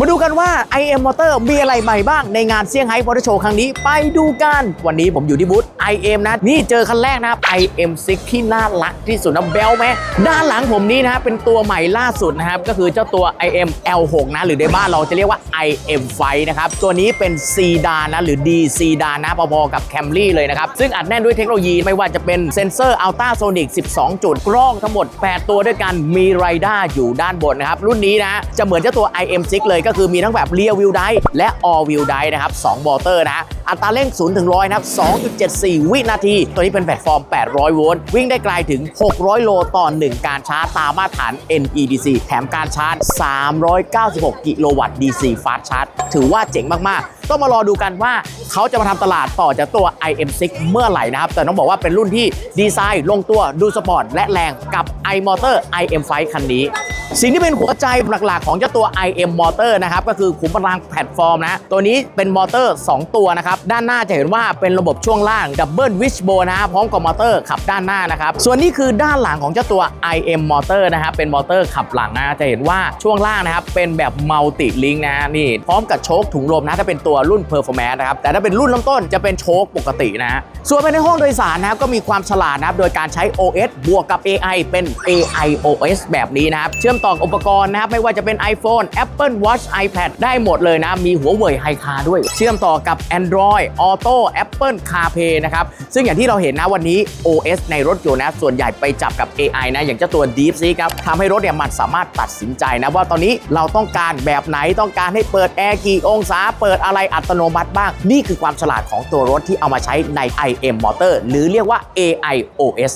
มาดูกันว่า IM Motor มีอะไรใหม่บ้างในงานเซี่ยงไฮ้มอเตอร์โชว์ครั้งนี้ไปดูกัน วันนี้ผมอยู่ที่บูธ IM นะ นี่เจอคันแรกนะครับ IM 6 ที่น่ารักที่สุดนะเบลไหมด้านหลังผมนี้นะครับเป็นตัวใหม่ล่าสุดนะครับ ก็คือเจ้าตัว IM L6 นะ หรือในบ้านเราจะเรียกว่า IM ไฟนะครับ ตัวนี้เป็นซีดานนะ หรือ D ซีดานนะพอๆกับ Camry เลยนะครับ ซึ่งอัดแน่นด้วยเทคโนโลยีไม่ว่าจะเป็นเซนเซอร์อัลตราโซนิก12 จุดกล้องทั้งหมด 8 ตัวด้วยกันมีไรด้าอยู่ด้านบนนะครับรุ่นนี้นะจะเหมือนเจ้าตัว IM6 เลยก็คือมีทั้งแบบ Rear Wheel Drive และ All Wheel Drive นะครับ2มอเตอร์นะอัตราเร่ง 0 ถึง 100 นะครับ 2.74 วินาที ตัวนี้เป็นแพลตฟอร์ม 800 โวลต์ วิ่งได้ไกลถึง 600 โลต่อ 1 การชาร์จตามมาตรฐาน NEDC แถมการชาร์จ 396 กิโลวัตต์ DC Fast Charge ถือว่าเจ๋งมาก ๆ ต้องมารอดูกันว่าเขาจะมาทำตลาดต่อจากตัว IM6 เมื่อไหร่นะครับ แต่ต้องบอกว่าเป็นรุ่นที่ดีไซน์ลงตัวดูสปอร์ตและแรงกับ iMotor IM5 คันนี้ สิ่งที่เป็นหัวใจหลักๆ ของเจ้าตัว IM Motor นะครับก็คือขุมพลังแพลตฟอร์มนะตัวนี้เป็นมอเตอร์ 2 ตัวนะครับด้านหน้าจะเห็นว่าเป็นระบบช่วงล่างดับเบิลวิชโบนะพร้อมกับมอเตอร์ขับด้านหน้านะครับส่วนนี้คือด้านหลังของเจ้าตัว IM Motor นะครับเป็นมอเตอร์ขับหลังนะจะเห็นว่าช่วงล่างนะครับเป็นแบบมัลติลิงนะนี่พร้อมกับโชคถุงลมนะถ้าเป็นตัวรุ่น Performance นะครับแต่ถ้าเป็นรุ่นเริ่มต้นจะเป็นโชคปกตินะส่วนภายในห้องโดยสารนะครับก็มีความฉลาดนะครับโดยการใช้ OS บวกกับ AI เป็น AI OS แบบนี้นะครับเชื่อมต่ออุปกรณ์นะครับไม่ว่าจะเป็น iPhone Apple Watch iPad ได้หมดเลยนะ มีหัวเว่ยไฮคาด้วย เชื่อมต่อกับ Android Auto Apple CarPlay นะครับ ซึ่งอย่างที่เราเห็นนะวันนี้ OS ในรถยนต์นะส่วนใหญ่ไปจับกับ AI นะ อย่างเจ้าตัว DeepSeek ครับทำให้รถเนี่ยมันสามารถตัดสินใจนะ ว่าตอนนี้เราต้องการแบบไหนต้องการให้เปิดแอร์กี่องศาเปิดอะไรอัตโนมัติบ้าง นี่คือความฉลาดของตัวรถที่เอามาใช้ใน IM Motor หรือเรียกว่า AI OS